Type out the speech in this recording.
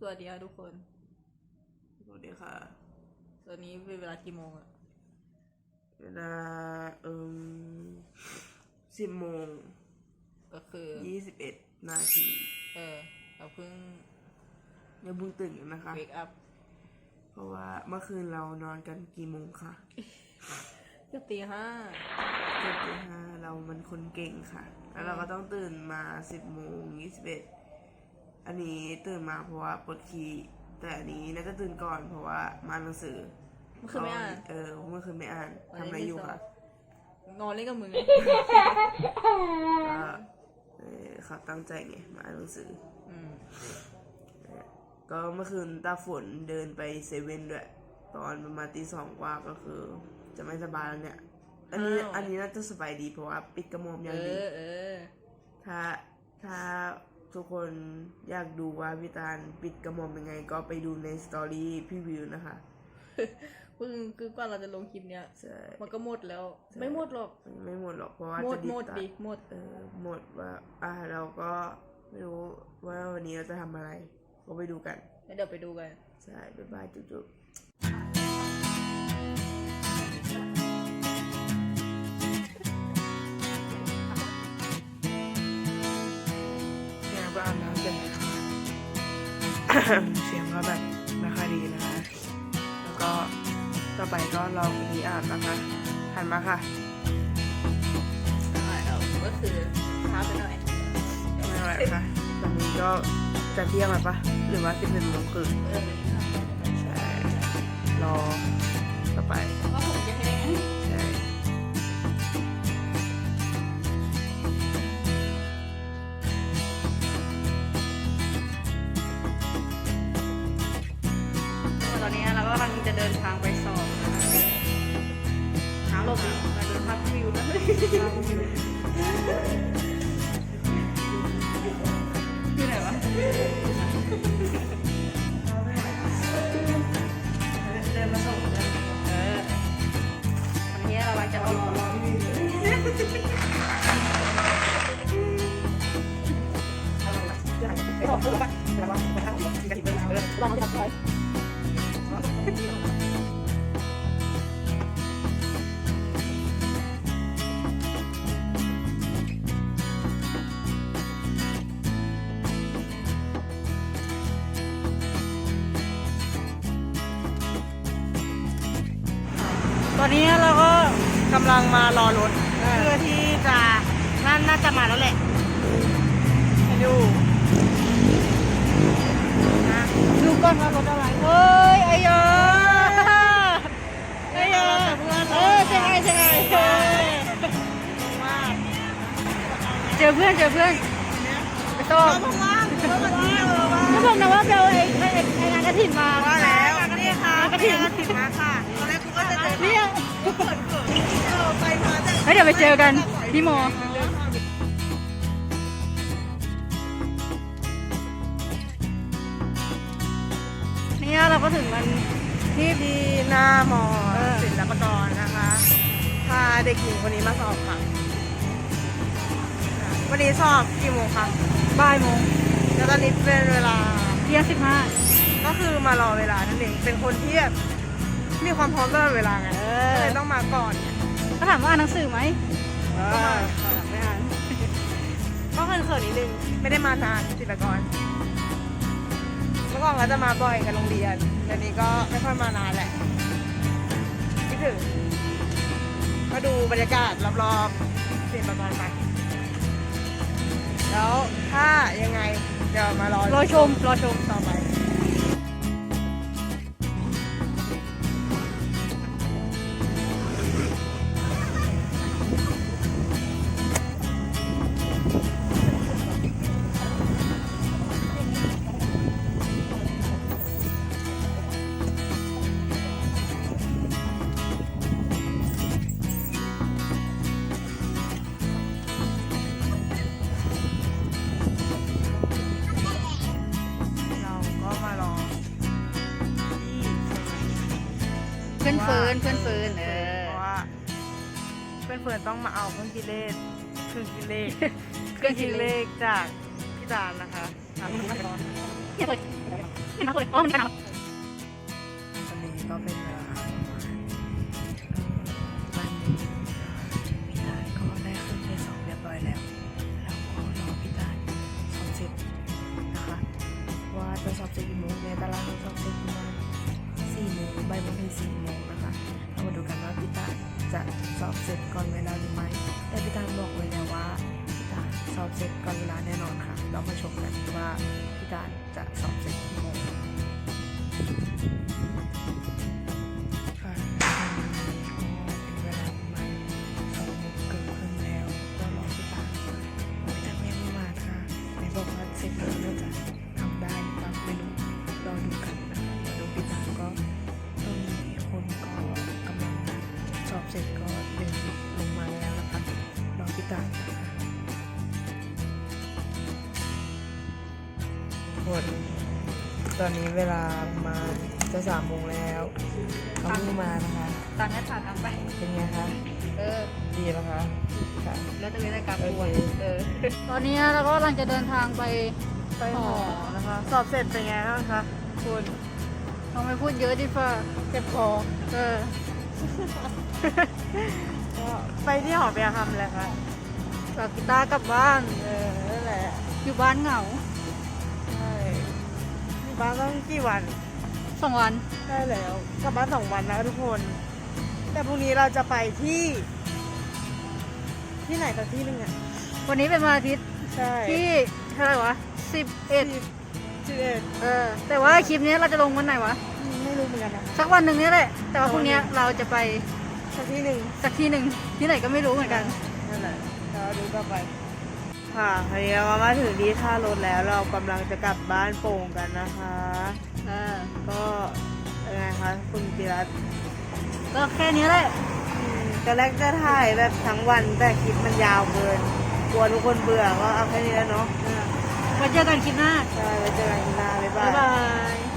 สวัสดีค่ะทุกคน สวัสดีค่ะ ตอนนี้เป็นเวลากี่โมงอะเวลาเอ่มสิบโมงก็คือยี่สิบเอ็ดนาที เออเราเพิ่งยังเพิ่งตื่นกันนะคะ เวกอัพ เพราะว่าเมื่อคืนเรานอนกันกี่โมงคะเกือบตีห้าเกือบตีห้าเรามันคนเก่งค่ะ แล้วเราก็ต้องตื่นมาสิบโมงยี่สิบเอ็ด อันนี้ตื่นมาเพราะว่าปวดขี้แต่อันนี้น่าจะตื่นก่อนเพราะว่ามาอ่านหนังสือเมื่อคืนไม่อ่านเออเมื่อคืนไม่อ่านทำอะไรอยู่คะนอนเล่นกับมึงก็เออเขาตั้งใจไงมาอ่านหนังสืออืมก็เมื่อคืนตาฝนเดินไปเซเว่นด้วย ตอนประมาณตีสองกว่าก็คือ จะไม่สบายแล้วเนี่ย อันนี้อันนี้น่าจะสบายดีเพราะว่าปิดกระหม่อมอเอย่างดีอเออถ้าถ้า ทุกคนอยากดูว่าพี่ตาลปิดกระหม่อมยังไง ก็ไปดูในสตอรี่พี่วิวนะคะเพิ่งคือกว่าเราจะลงคลิปเนี้ยใช่มันก็หมดแล้ว ไม่หมดหรอกไม่หมดหรอกเพราะว่าหมดจะหมดตาดิหมดเออหมดว่าอะเราก็ไม่รู้ว่าวันนี้เราจะทำอะไร ก็ไปดูกัน แล้วเดี๋ยวไปดูกัน ใช่บ๊ายบายจุ๊บ เสียงก็แบบไม่ค่อยดีนะคะ แล้วก็ต่อไปก็ลองนี้อานนะคะหันมาค่ะก็คือเช้าไปหน่อยไม่ไหวค่ะตอนนี้ก็จะเที่ยงแล้วปะหรือว่าสิบเอ็ดโมงคืนใช่รอ งจะเดินทางไปสอบนะคะหาหลบดิมาเดินพักวิวนะอยู่ไหนวะเดินมาส่งเลยเออวันนี้เราจะเอาไม่บอกพูดปะแต่ว่าไปทำกินกะทิเป็นเรื่องลองจับไปต อนนี้เราก็กำลังมารอรถเพื่อที่จะน่าน่าจะมาแล้วแหละไปดูนะดูก่อนว่ารถอะไรเฮ้ยไอ้ยาไอ้ยาเออใช่ไงใช่ไงเออมากเจอเพื่อนเจอเพื่อนไปต้มว่างเมื่อวันที่เออว่าก็บอกนะว่าเบลไอ้ไอ้ไอ้งานกระถิ่นมาว่าแล้วนี่ค่ะกระถิ่นกระถิ่นมาค่ะ เดินเนี่ยเขินเขินเออไปมาแต่เฮ้ยเดี๋ยวไปเจอกันพี่โมเนี่ยเราก็ถึงมันที่ที่หน้ามอเออศิลปากรนะคะ พาเด็กหญิงคนนี้มาสอบค่ะ วันนี้สอบกี่โมงคะบ่ายโมงแล้วตอนนี้เป็นเวลาเที่ยงสิบห้าก็คือมารอเวลานั่นเองเป็นคนที่แบบ มีความพร้อมตลอดเวลาไงเอก็อเลยต้องมาก่อนไงก็ถามว่าอ่านหนังสือไหมก็มาไม่อ่านก็เขินเขินๆนิดนึงไม่ได้มานานศิลปากรเมื่อก่อนก็จะมาบ่อยกับโรงเรียนเดี๋ยวนี้ก็ไม่ค่อยมานานแหละคิดถึงมาดูบรรยากาศรอบๆศิลปากรไปแล้วถ้ายังไงเดี๋ยวมารอรอชมรอชมต่อไป พื่อนเฟิร์นเพื่อนเฟิร์นเออเพราะว่าเพื่อนเฟิร์นต้องมาเอาเครื่องคิดเลขเครื่องคิดเลขเครื่องคิดเลขจากพี่จานนะคะทางพิธีกรอย่าเปิดมาเลยอ๋อมันกันตอนนี้ก็เป็นเวลาประมาณวันหนึ่งพี่ตาลก็ได้ขึ้นไปสอบเรียบร้อยแล้วแล้วก็รอพี่ตาลสอบเสร็จนะคะว่าจะสอบเสร็จกี่โมงในตาราง โมงบ่ายโมงสี่โมงนะคะเรามาดูกันว่าพี่ตาจะสอบเสร็จก่อนเวลาหรือไม่แต่พี่ตาบอกไว้แล้วว่าพี่ตาสอบเสร็จก่อนเวลาแน่นอนค่ะ เรามาชมกันว่าพี่ตาจะสอบเสร็จกี่โมงค่ะตอนนี้ก็เป็นเวลา คน ตอนนี้เวลามาจะสามโมงแล้วเขาเพิ่งมานะคะ ตามนี้ถ่ายตามไป เป็นไงคะ เออ ดีแล้วคะค่ะแล้วจะมีรายการโอป่วยเคเออ ตอนนี้เราก็กำลังจะเดินทางไปไปหอนะคะ สอบเสร็จเป็นไงบ้างคะคุณเราไม่พูดเยอะดิฟ้าเจ็บคอเออก็ไปที่หอไปทำอะไรคะฝากกีตาร์กลับบ้าน เออนั่นแหละ อยู่บ้านเหงาใช่ บ้านต้องกี่วันสองวันได้แล้วกลับบ้านสองวันนะทุกคน แต่พรุ่งนี้เราจะไปที่ ที่ไหนสักที่หนึ่งอะวันนี้เป็นวันอาทิตย์ใช่ที่เท่าไหร่วะสิบเอ็ดสิบเอ็ดเออแต่ว่าคลิปนี้เราจะลงวันไหนวะไม่รู้เหมือนกันนะคะสักวันหนึ่งนี่แหละแต่ว่าพรุ่งนี้เราจะไปสักที่หนึ่งสักที่หนึ่งที่ไหนก็ไม่รู้เหมือนกันนั่นแหละเราดูต่อไป ค่ะคราวนี้เรามาถึงที่ท่ารถแล้วเรากำลังจะกลับบ้านโป่งกันนะคะเออก็ยังไงคะคุณจิรัตน์ก็แค่นี้แหละอืมตอนแรกจะถ่ายแบบทั้งวันแต่คลิปมันยาวเกินกลัวทุกคนเบื่อก็เอาแค่นี้แล้วเนาะเออไว้เจอกันคลิปหน้าใช่ไว้เจอกันคลิปหน้าบ๊ายบาบ๊ายย บาย